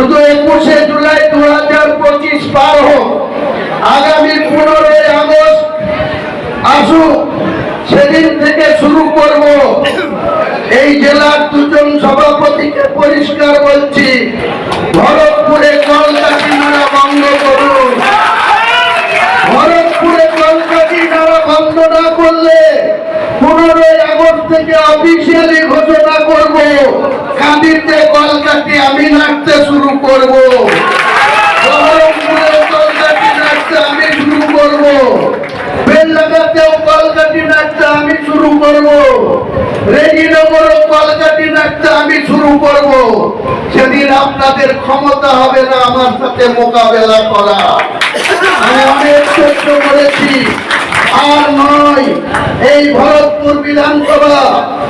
শুধু একুশে জুলাই দু হাজার পঁচিশ পার হোক, আগামী পনেরোই আগস্ট আসুক, সেদিন থেকে শুরু করব। এই জেলার দুজন সভাপতিকে পরিষ্কার বলছি, ভরতপুরে কলকাতি নাড়া বন্ধ করুন। ভরতপুরে কলকাতি নাড়া বন্ধ না করলে পনেরোই আগস্ট থেকে অফিসিয়ালি ঘোষণা কাঁদিতে কলকাতি আমি নাচতে শুরু করব। কলকাতি আমি শুরু করব। নাচতে শুরু কলকাতি নাচতে আমি শুরু করব। সেদিন আপনাদের ক্ষমতা হবে না আমার সাথে মোকাবেলা করা। আমি অনেক চেষ্টা করেছি। আর নয়, এই ভরতপুর বিধানসভা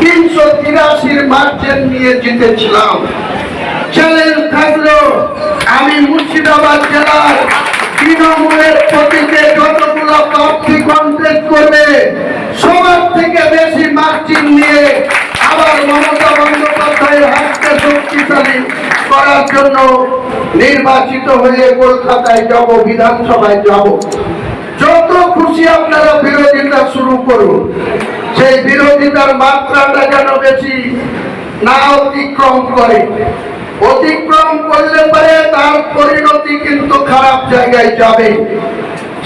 তিনশো তিরাশির মার্জিন নিয়ে জিতেছিলাম চ্যালেঞ্জ থাকল আমি মুর্শিদাবাদ জেলার তৃণমূলের যতগুলো প্রার্থী করবে সবার থেকে বেশি মার্জিন নিয়ে আবার মমতা বন্দ্যোপাধ্যায়ের হাতকে শক্তিশালী করার জন্য নির্বাচিত হয়ে কলকাতায় যাব, বিধানসভায় যাব। যত খুশি আপনারা বিরোধিতা শুরু করুন। সেই বিরোধিতার মাত্রাটা যেন বেশি না অতিক্রম করে। অতিক্রম করলে পরে তার পরিণতি কিন্তু খারাপ জায়গায় যাবে।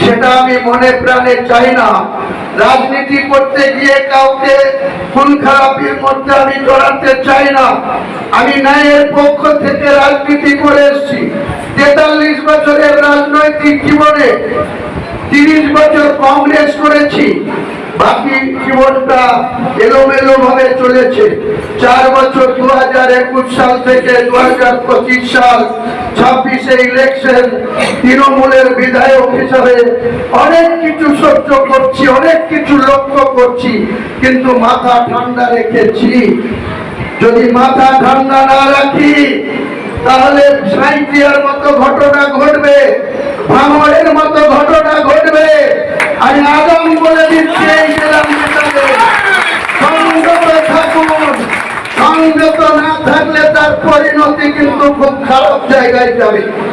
সেটা আমি মনে প্রাণে চাই না। রাজনীতি করতে গিয়ে কাউকে খুন খারাপির মধ্যে আমি জড়াতে চাই না। আমি ন্যায়ের পক্ষ থেকে রাজনীতি করে এসেছি। তেতাল্লিশ বছরের রাজনৈতিক জীবনে তিরিশ বছর কংগ্রেস করেছি। বাকি জীবনটা এলোমেলো ভাবে চলেছে। চার বছর দু হাজার একুশ সাল থেকে দু হাজার পঁচিশ সাল ছাব্বিশে ইলেকশন তৃণমূলের বিধায়ক হিসাবে অনেক কিছু সহ্য করছি, অনেক কিছু লক্ষ্য করছি, কিন্তু মাথা ঠান্ডা রেখেছি। যদি মাথা ঠান্ডা না রাখি, তাহলে সাঁইতিয়ার মতো ঘটনা ঘটবে, ভাঙড়ের মতো ঘটনা ঘটবে। আর আগাম সংযত না থাকলে তার পরিণতি কিন্তু খুব খারাপ জায়গায় যাবে।